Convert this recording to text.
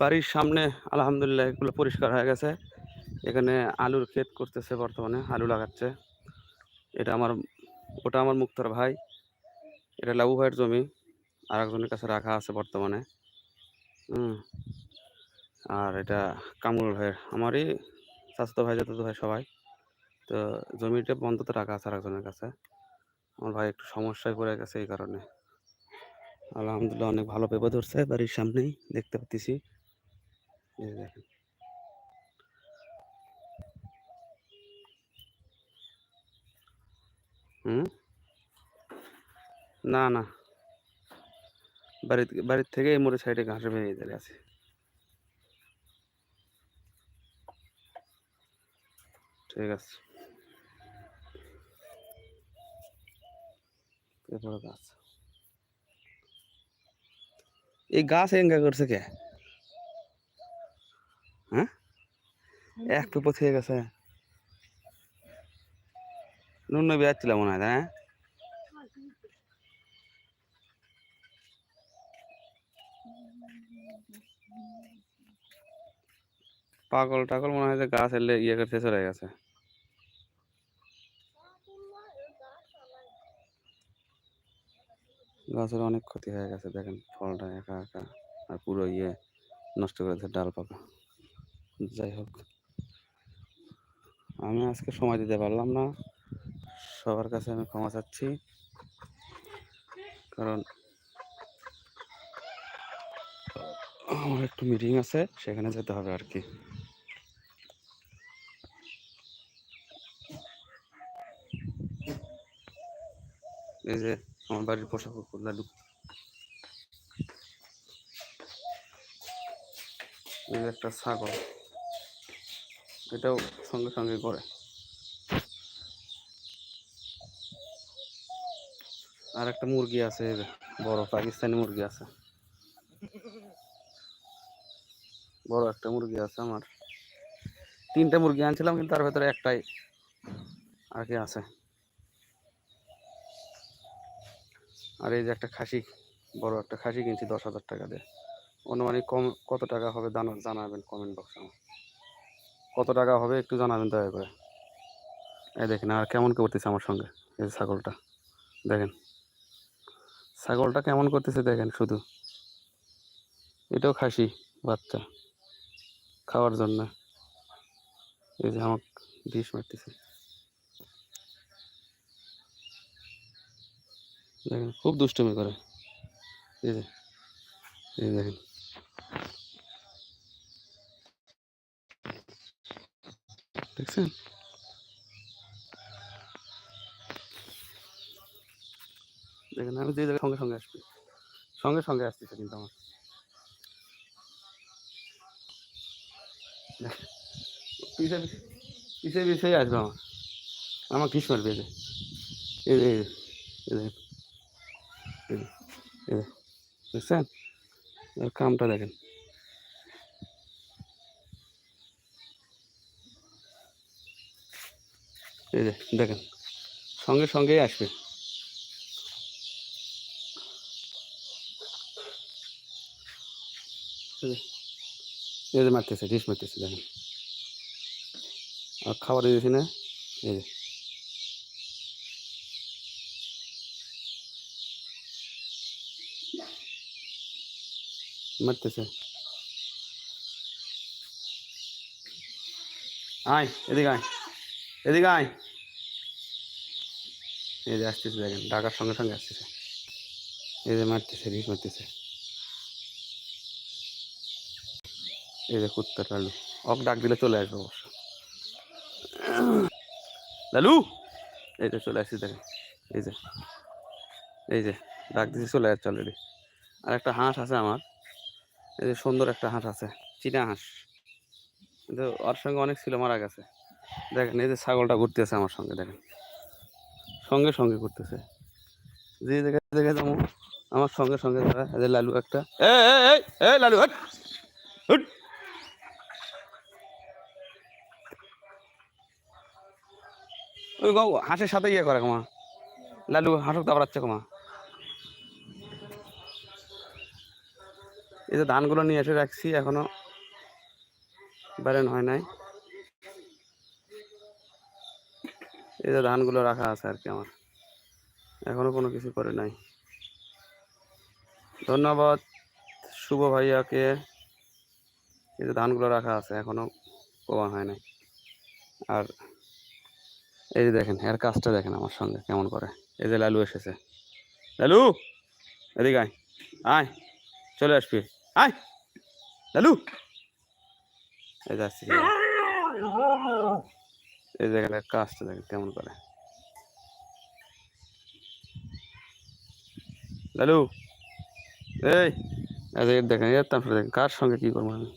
বাড়ির সামনে আলহামদুলিল্লাহ এগুলো পরিষ্কার হয়ে গেছে। এখানে আলুর ক্ষেত করতেছে বর্তমানে, আলু লাগাচ্ছে। এটা আমার, ওটা আমার মুক্তার ভাই। এটা লাবু ভাইয়ের জমি। আর একজনের কাছে রাখা আছে বর্তমানে। হুম। আর এটা কামরুল ভাইয়ের, আমারই স্বাস্থ্য ভাই যত ভাই সবাই। তো জমিটা বন্ধতে রাখা আছে আর একজনের কাছে। আমার ভাই একটু সমস্যায় পড়ে গেছে এই কারণে। আলহামদুলিল্লাহ অনেক ভালো পেঁপে ধরছে, বাড়ির সামনেই দেখতে পাচ্ছি দেখেন। হুম? না না। বাড়ি বাড়ির থেকে এই মোড়ের সাইডে ঘাসে ভেঙে দাঁড়িয়ে আছে ঠিক আছে। এরপরে গাছ। এই গাছ এঙ্গা করছে কে? হ্যাঁ? এক পেপো থেকে গেছে। নুন নবী আসছিল মনে হয় হ্যাঁ পাগল টাগল মনে হয় যে গাছ এলে ইয়ে করতে চলে গেছে। গাছের অনেক ক্ষতি হয়ে গেছে, দেখেন ফলটা একা একা আর পুরো ইয়ে নষ্ট করে দিয়েছে ডাল পাকা। যাই হোক, আমি আজকে সময় দিতে পারলাম না। সবার কাছে আমি ক্ষমা চাচ্ছি, কারণ আমার একটু মিটিং আছে, সেখানে যেতে হবে আর কি। এই যে আমার বাড়ির পোশাক লাডু এই যে একটা ছাগল। এটাও সঙ্গে সঙ্গে করে। আর একটা মুরগি আছে বড় পাকিস্তানি মুরগি আছে। বড় একটা মুরগি আছে আমার। তিনটা মুরগি আনছিলাম, কিন্তু তার ভেতরে একটাই আর কি আছে। আর এই যে একটা খাসি, বড় একটা খাসি কিনছি দশ হাজার টাকা দিয়ে। অনুমানিক কম, কত টাকা হবে জানা- জানাবেন কমেন্ট বক্সে আমার কত টাকা হবে একটু জানাবেন দয়া করে। এই দেখেন আর কেমন করতেছে আমার সঙ্গে এই যে ছাগলটা। দেখেন। ছাগলটা কেমন করতেছে দেখেন শুধু। এটাও খাসি, বাচ্চা। খাওয়ার জন্য। এই যে আমাকে বিষ মারতেছে। দেখেন, খুব দুষ্টুমি করে। এই যে, এই দেখেন। দেখছেন? দেখেন, আমি যে সঙ্গে সঙ্গে আসবি সঙ্গে সঙ্গে আসতেছে কিন্তু আমার দেখ, পিছে পিছে পিছেই আসবে আমার আমার কিস মারবে এই যে এই যে, এই যে, এই দেখেন এই যে, এই যে, দেখছেন? এর কামটা দেখেন। এই যে দেখেন। সঙ্গে সঙ্গেই আসবে। এই এই যে মারতেছে, ডিশ মারতেছে, দেখেন। আর খাবার দিয়েছি না, এই যে। মারতেছে। আয়, এদিকে আয় এদিকে আয়। এই যে আসতেছে, দেখেন ডাকার সঙ্গে সঙ্গে আসতেছে। এই যে মারতেছে রিস মারতেছে। এই যে কুত্তার লালু। অক ডাক দিলে চলে আসবে অবশ্য। লালু, এই যে চলে আসছে দেখেন এই যে এই যে, ডাক দিতে চলে যাচ্ছে অলরেডি আর একটা হাঁস আছে আমার। এই যে সুন্দর একটা হাঁস আছে, চীনা হাঁস। কিন্তু ওর সঙ্গে অনেক ছিল, মারা গেছে। দেখেন, এই যে ছাগলটা ঘুরতেছে আমার সঙ্গে, দেখেন। সঙ্গে সঙ্গে ঘুরতেছে। যে জায়গায় দেখে যাব, আমার সঙ্গে সঙ্গে এদের লালু একটা। এ লালু হট হট ওই হাঁসের সাথে ইয়ে করে কমা লালু হাঁসক দাবড়াচ্ছে কমা এই যে ধানগুলো নিয়ে এসে রাখছি, এখনও বেরেন হয় নাই। এই যে ধানগুলো রাখা আছে আর কি আমার। এখনও কোনো কিছু করে নাই। ধন্যবাদ শুভ ভাইয়াকে। এই যে ধানগুলো রাখা আছে, এখনও প্রমাণ হয় নাই। আর এই যে দেখেন, এর কাজটা দেখেন আমার সঙ্গে কেমন করে। এই যে লালু এসেছে। লালু, এদিকে আয়। আয়, চলে আসবি। আয়, লালু। এই যে আসছি। এই দেখেন এর কাজটা দেখেন কেমন করে। লালু, এই যে দেখেন এর তারপরে দেখেন, কার সঙ্গে কি করব আমি?